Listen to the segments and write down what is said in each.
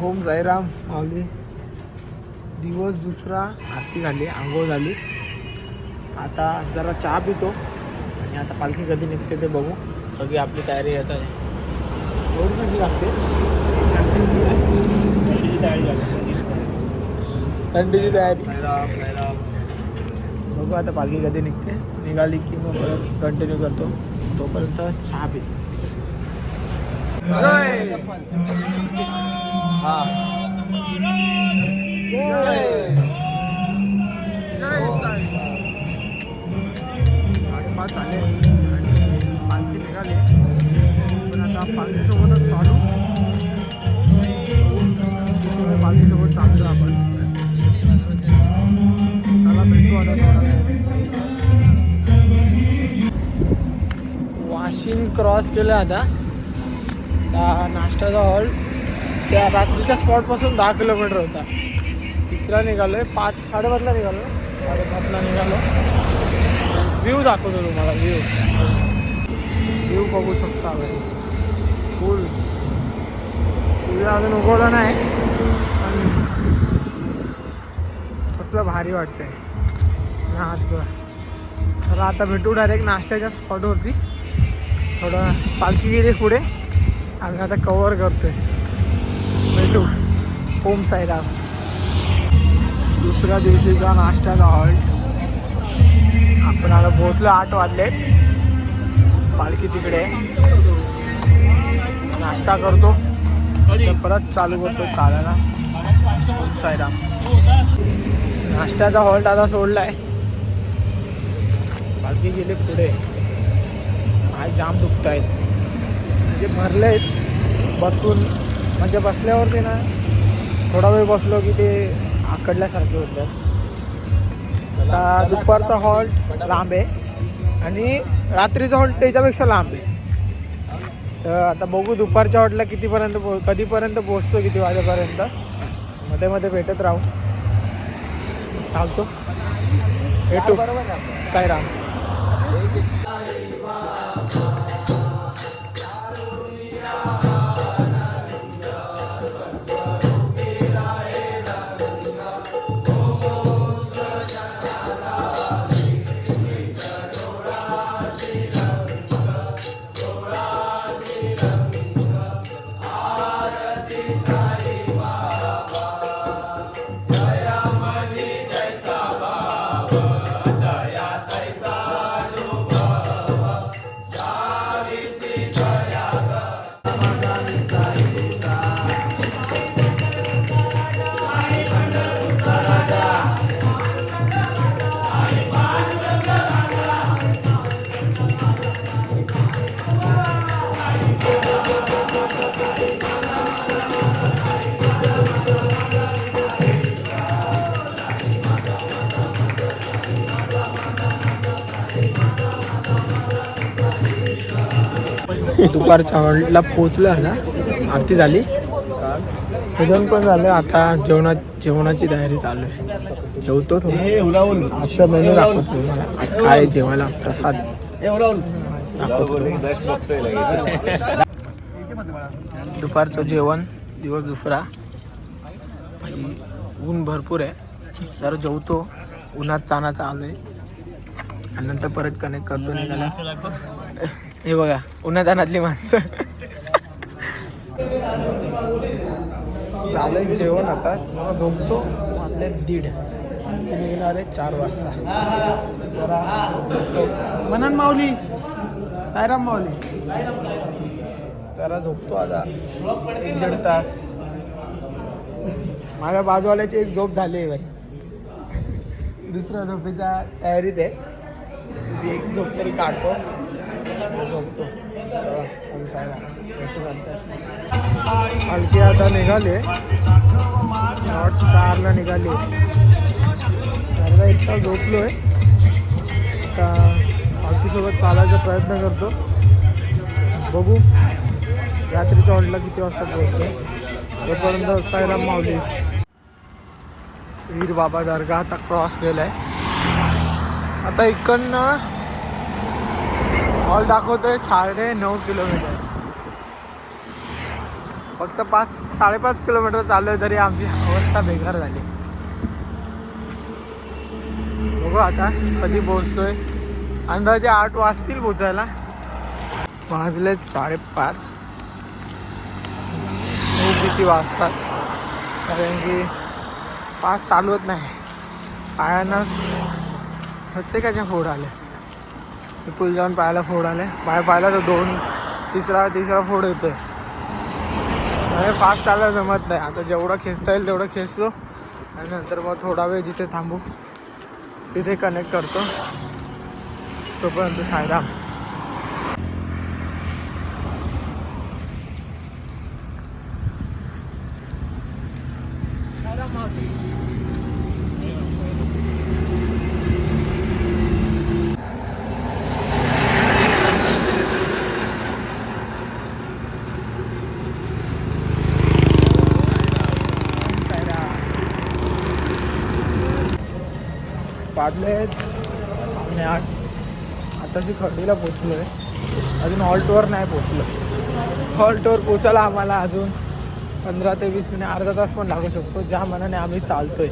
Home Sairam माऊली. दिवस दुसरा आरती झाली आंघोळ झाली. आता जरा चहा पितो आणि आता पालखी कधी निघते ते बघू. सगळी आपली तयारी येत आहे. रोड कधी लागते? थंडीची तयारी. बघू आता पालखी कधी निघते. निघाली की मग परत कंटिन्यू करतो. तोपर्यंत चहा पितो साडेपाच झाले आणि पालखी निघाली पण आता पालखीसोबतच चालू त्यामुळे पालखीसोबत चालतो आपण चला भेटू आता थोड्या वाशिम क्रॉस केलं आता. त्या नाश्त्याचा हॉल त्या रात्रीच्या स्पॉटपासून दहा किलोमीटर होता. तिथला निघालो आहे पाच साडेपाचला निघालो. साडेपाचला निघालो. व्ह्यू दाखवतो तुम्हाला व्ह्यू व्ह्यू बघू शकता फुल सूर्य अजून उगवला नाही. पण कसलं भारी वाटतंय. हात तर आता भेटू डायरेक्ट नाश्त्याच्या स्पॉटवरती थोडं पालखी गेली पुढे. आम्ही आता कवर करतोय. भेटू ओम साईराम. दुसऱ्या दिवशीचा नाश्त्याचा हॉल्ट. आपण आता पोहोचलो आठ वाजले. पालखी तिकडे. नाश्ता करतो. परत चालू करतो चालायला ओम साईराम. नाश्त्याचा हॉल्ट आता सोडलाय. पालखी गेली पुढे. आज जाम दुखत आहेत म्हणजे भरले आहेत बसून म्हणजे बसल्यावरती ना थोडा वेळ बसलो की ते आकडल्यासारखे होतं. आता दुपारचा हॉल्ट लांब आहे आणि रात्रीचा हॉल्ट त्याच्यापेक्षा लांब आहे. तर आता बघू दुपारच्या हॉल्टला कितीपर्यंत पो कधीपर्यंत पोहोचतो किती वाजेपर्यंत. मध्ये मध्ये भेटत राहू. चालतो. भेटू. साईराम. दुपारच्या हॉलला पोचलो आता. आरती झाली. भजन पण झालं आता जेवणा जेवणाची तयारी चालू आहे. जेवतो थोडं आजचा मेनू दाखवतो आज काय आहे जेवायला प्रसाद दुपारचं जेवण दिवस दुसरा. भाई ऊन भरपूर आहे. जरा जेवतो. उन्हात तानाचा आलोय. आणि नंतर परत कनेक्ट करतो निघाला हे बघा उन्हातानातली माणसं. चालेल जेवण आता. जरा झोपतो. वाजले दीड. निघणार आहे चार वाजता. जरा मनन माऊली. सायराम माऊली. जरा झोपतो आता. एक दीड तास. माझ्या बाजूवाल्याची एक झोप झाली आहे बाई. दुसऱ्या झोपेच्या तयारीत आहे. ती एक झोप तरी काढतो. झोपतो. भेटू नंतर. पालखी आता निघाले नॉट चारला निघाली अर्धा एक तास झोपलो आहे आता आरतीसोबत चालायचा प्रयत्न करतो. बघू. रात्रीच्या ऑर्डरला किती वाजता पोहोचतो तोपर्यंत साईराम मावली वीर बाबा दर्गा आता क्रॉस केला आहे आता इकडनं हॉल दाखवतोय साडे नऊ किलोमीटर. फक्त पाच साडेपाच किलोमीटर चाललो आहे तरी आमची अवस्था बेकार झाली. बघू आता कधी पोहोचतोय. अंदाजे आठ वाजतील पोचायला वाजलेत साडेपाच. किती वाजतात. कारण की पास चालवत नाही. पायांना प्रत्येकाच्या फोड आले पूल जाऊन पायाला फोड आले पाय पाहिला तर दोन तिसरा तिसरा फोड येतोय. अरे फास्ट चालायला जमत नाही. आता जेवढं खेचता येईल तेवढं खेचलो. आणि नंतर मग थोडा वेळ जिथे थांबू. तिथे कनेक्ट करतो. तोपर्यंत सायराम वाजले पावणे आठ आताची खर्डीला पोचलो आहे अजून हॉल्टवर नाही पोचलो. हॉल्टवर पोचायला आम्हाला अजून पंधरा ते वीस मिनिट अर्धा तास पण लागू शकतो ज्या मनाने आम्ही चालतोय.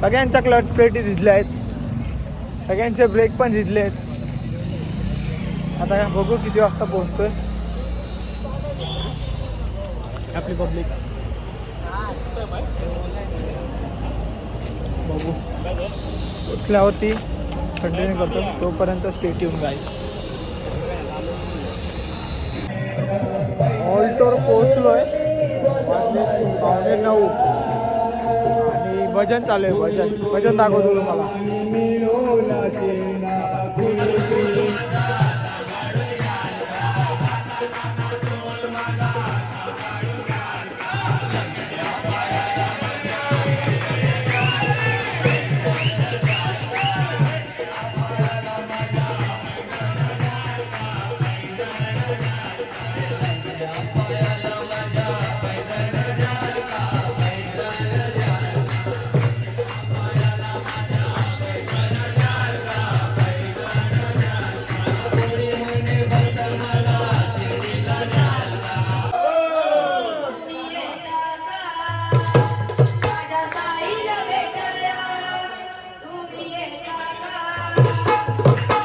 सगळ्यांच्या क्लच प्लेटी झिजल्या आहेत. सगळ्यांचे ब्रेक पण झिजले आहेत. आता बघू किती वाजता पोहोचतोय. आपली पब्लिक उठल्यावरती कंटिन्यू करतो. तोपर्यंत स्टेट येऊन जाईल ऑल्टोर पोहोचलो आहे पावणे नऊ आणि भजन चालू आहे भजन. भजन दाखवतो तुम्हाला. का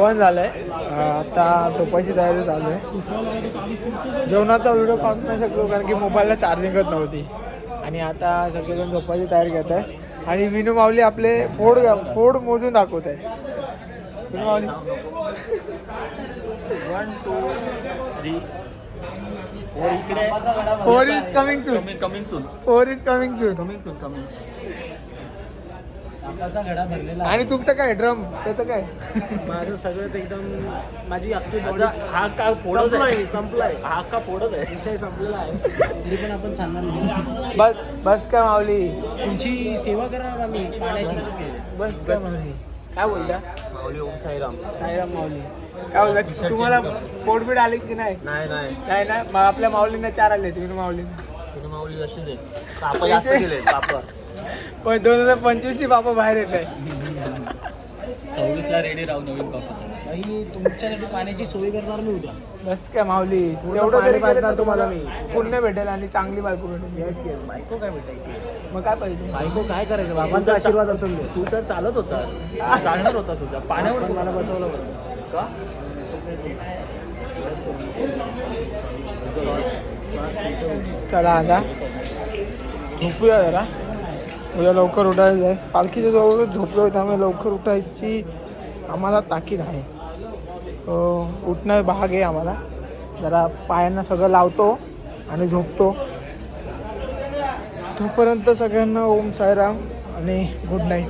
जेवण झालंय. आता झोपायची तयारी चालू आहे. जेवणाचा व्हिडिओ काढू नाही शकलो कारण की मोबाईलला चार्जिंगच नव्हती. आणि आता सगळेजण झोपायची तयारी घेत आहे आणि विनू माऊली आपले फोड फोड मोजून दाखवत आहे Vinu Mauli. One two three four इकडे. Four is coming soon coming soon four is coming soon coming soon coming आणि तुमचं काय ड्रम? त्याचं काय? माझं सगळंच एकदम माझी अख्खी बॉडी हा का फोडत आहे? संपलाय. हा का फोडत आहे? विषय संपलेला आहे. तरी पण आपण सांगणार नाही. बस बस काय माऊली? तुमची सेवा करणार आम्ही पाण्याची. बस काय माऊली काय बोलता माऊली ओम साईराम. साईराम माऊली. काय बोलता तुम्हाला पोटबीट आले की नाही? नाही नाही. नाही ना? मग आपल्या माऊलींना चार आले तुम्ही माऊली माऊली अशीच आहे कापं जास्त केले कापं पण दोन हजार पंचवीस ची बापा बाहेर येत आहे. सव्वीसला रेडी राहू नवीन कापं बाई तुमच्यासाठी पाण्याची सोय करणार मी उद्या. बस काय माऊली? एवढं तरी पाजणार तर तुम्हाला तुम्हाला मी. पुण्य भेटेल आणि चांगली बायको भेटेल. येस येस बायको काय भेटायची? मग काय पाहिजे बायको काय करायचं? बाबांचा आशीर्वाद असून दे. तू तर चालत होतास. चालणार होता सुद्धा पाण्यावर पण मला बसवलं बरं. का? चला आता. झोपूया जरा. उद्या लवकर उठायचं आहे. पालखीच्या जवळच झोपलो आहे त्यामुळे लवकर उठायची आम्हाला ताकीद आहे. उठणं भाग आहे आम्हाला. जरा पायांना सगळं लावतो आणि झोपतो. तोपर्यंत सगळ्यांना ओम साईराम आणि गुड नाईट.